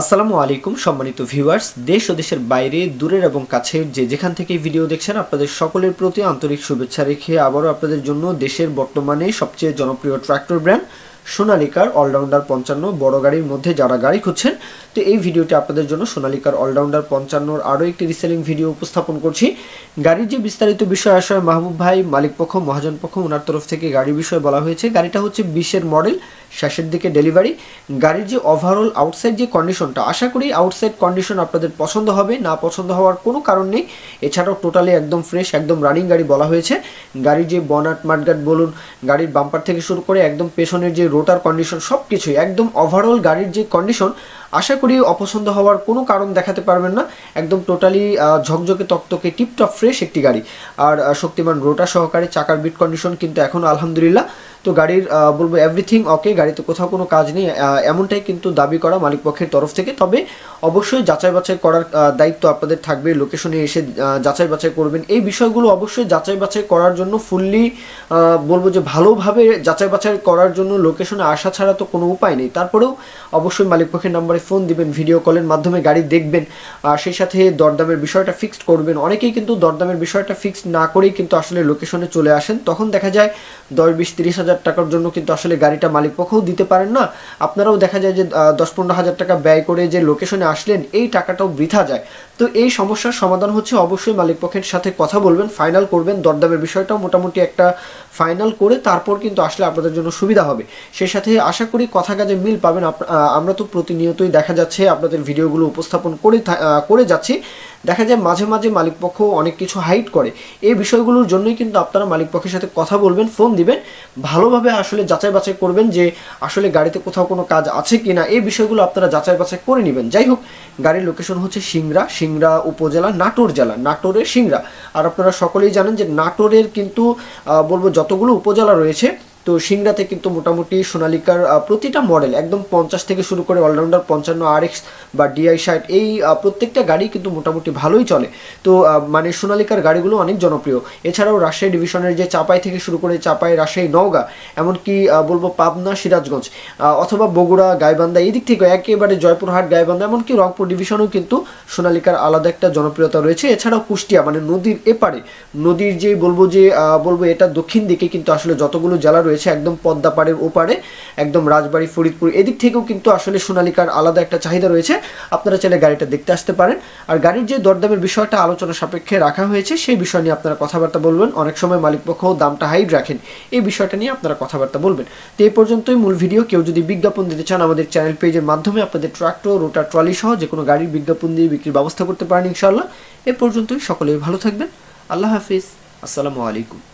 আসসালামু আলাইকুম, সম্মানিত ভিউয়ার্স। দেশ ও দেশের বাইরে, দূরের এবং কাছের যে যেখান থেকে ভিডিও দেখছেন, আপনাদের সকলের প্রতি আন্তরিক শুভেচ্ছা রেখে আবারও আপনাদের জন্য দেশের বর্তমানে সবচেয়ে জনপ্রিয় ট্র্যাক্টর ব্র্যান্ড সোনালিকার অলরাউন্ডার পঞ্চান্ন, বড় গাড়ির মধ্যে যারা গাড়ি খুঁজছেন, তো এই ভিডিওটি আপনাদের জন্য সোনালিকার অলরাউন্ডার পঞ্চান্নর আরও একটি রিসেলিং ভিডিও উপস্থাপন করছি। গাড়ির যে বিস্তারিত বিষয় আসলে মাহবুব ভাই, মালিক পক্ষ, মহাজন পক্ষ ওনার তরফ থেকে গাড়ির বিষয়ে বলা হয়েছে। গাড়িটা হচ্ছে বিশের মডেল শেষের দিকে ডেলিভারি গাড়ির যে ওভারঅল আউটসাইড যে কন্ডিশনটা আশা করি আউটসাইড কন্ডিশন আপনাদের পছন্দ হবে, না পছন্দ হওয়ার কোনো কারণ নেই। এছাড়াও টোটালি একদম ফ্রেশ একদম রানিং গাড়ি বলা হয়েছে। গাড়ির যে বনাট মাঠগাট বলুন, গাড়ির বাম্পার থেকে শুরু করে একদম পেছনের যে রোটার কন্ডিশন সব কিছুই একদম ওভারঅল গাড়ির যে কন্ডিশন আশা করি অপছন্দ হওয়ার কোনো কারণ দেখাতে পারবেন না। একদম টোটালি ঝকঝকে তকতকে টিপটপ ফ্রেশ একটি গাড়ি। আর শক্তিমান রোটা সহকারে চাকার বিট কন্ডিশন কিন্তু এখন আলহামদুলিল্লাহ। তো গাড়ির বলব এভরিথিং ওকে গাড়িতে কোথাও কোনো কাজ নেই এমনটাই কিন্তু দাবি করা মালিক পক্ষের তরফ থেকে। তবে অবশ্যই যাচাই বাছাই করার দায়িত্ব আপনাদের থাকবে। লোকেশনে এসে যাচাই বাছাই করবেন। এই বিষয়গুলো অবশ্যই যাচাই বাছাই করার জন্য ফুললি বলব যে ভালোভাবে যাচাই বাছাই করার জন্য লোকেশনে আসা ছাড়া তো কোনো উপায় নেই। তারপরেও অবশ্যই মালিক পক্ষের নাম্বারে ফোন দিবেন ভিডিও কলের মাধ্যমে গাড়ি দেখবেন, আর সেই সাথে দরদামের বিষয়টা ফিক্সড করবেন। অনেকেই কিন্তু দরদামের বিষয়টা ফিক্সড না করেই কিন্তু আসলে লোকেশনে চলে আসেন। তখন দেখা যায় দশ বিশ তিরিশ হাজার টাকার জন্য কিন্তু আসলে গাড়িটা মালিক পক্ষও দিতে পারেন না। আপনারাও দেখা যায় যে দশ পনেরো হাজার টাকা ব্যয় করে যে লোকেশনে আসলেন, এই টাকাটাও বৃথা যায়। তো এই সমস্যার সমাধান হচ্ছে অবশ্যই মালিক পক্ষের সাথে কথা বলবেন ফাইনাল করবেন। দরদামের বিষয়টাও মোটামুটি একটা ফাইনাল করে তারপর কিন্তু আসলে আপনাদের জন্য সুবিধা হবে। সেই সাথে আশা করি কথা কাজে মিল পাবেন। আমরা তো প্রতিনিয়তই দেখা যাচ্ছে, আপনাদের ভিডিওগুলো উপস্থাপন করে করে যাচ্ছি। দেখা যায় মাঝে মাঝে মালিক পক্ষ অনেক কিছু হাইড করে। এই বিষয়গুলোর জন্যই কিন্তু আপনারা মালিক পক্ষের সাথে কথা বলবেন ফোন দিবেন, ভালোভাবে আসলে যাচাই বাছাই করবেন যে আসলে গাড়িতে কোথাও কোনো কাজ আছে কি না এই বিষয়গুলো আপনারা যাচাই বাছাই করে নেবেন। যাই হোক, গাড়ির লোকেশন হচ্ছে সিংড়া সিংড়া উপজেলা, নাটোর জেলা, নাটোরের সিংড়া। আর আপনারা সকলেই জানেন যে নাটোরের কিন্তু বলব যতগুলো উপজেলা রয়েছে তো সিংড়াতে কিন্তু মোটামুটি সোনালিকার প্রতিটা মডেল একদম পঞ্চাশ থেকে শুরু করে অলরাউন্ডার পঞ্চান্ন আর এক্স বা ডিআই ষাট, এই প্রত্যেকটা গাড়ি কিন্তু মোটামুটি ভালোই চলে। তো মানে সোনালিকার গাড়িগুলো অনেক জনপ্রিয়। এছাড়াও রাজশাহী ডিভিশনের যে চাপাই থেকে শুরু করে চাপাই, রাজশাহী, নওগাঁ, এমনকি বলব পাবনা, সিরাজগঞ্জ অথবা বগুড়া, গাইবান্ধা, এই দিক থেকে একেবারে জয়পুরহাট, গাইবান্ধা, এমনকি রংপুর ডিভিশনেও কিন্তু সোনালিকার আলাদা একটা জনপ্রিয়তা রয়েছে। এছাড়াও কুষ্টিয়া মানে নদীর এপারে, নদীর যে বলব যে বলব এটা দক্ষিণ দিকে কিন্তু আসলে যতগুলো জেলা রয়েছে একদম পদ্মা পাড়ের ওপারে, একদম রাজবাড়ী, ফরিদপুর। এদিক থেকেও কিন্তু আসলে সোনালিকার আলাদা একটা চাহিদা রয়েছে। আপনারা চাইলে গাড়িটা দেখতে আসতে পারেন। আর গাড়ির যে দরদামের বিষয়টা আলোচনা সাপেক্ষে রাখা হয়েছে, সেই বিষয় নিয়ে আপনারা কথাবার্তা বলবেন। অনেক সময় মালিক পক্ষ দামটা হাইড রাখেন। এই বিষয়টা নিয়ে আপনারা কথাবার্তা বলবেন। তো এই পর্যন্তই মূল ভিডিও। কেউ যদি বিজ্ঞাপন দিতে চান আমাদের চ্যানেল পেজের মাধ্যমে, আপনাদের ট্রাক্টর রোটার ট্রলি সহ যে কোনো গাড়ির বিজ্ঞাপন দিয়ে বিক্রির ব্যবস্থা করতে পারেন ইনশাআল্লাহ। এ পর্যন্তই। সকলেই ভালো থাকবেন। আল্লাহ হাফিজ। আসসালামু আলাইকুম।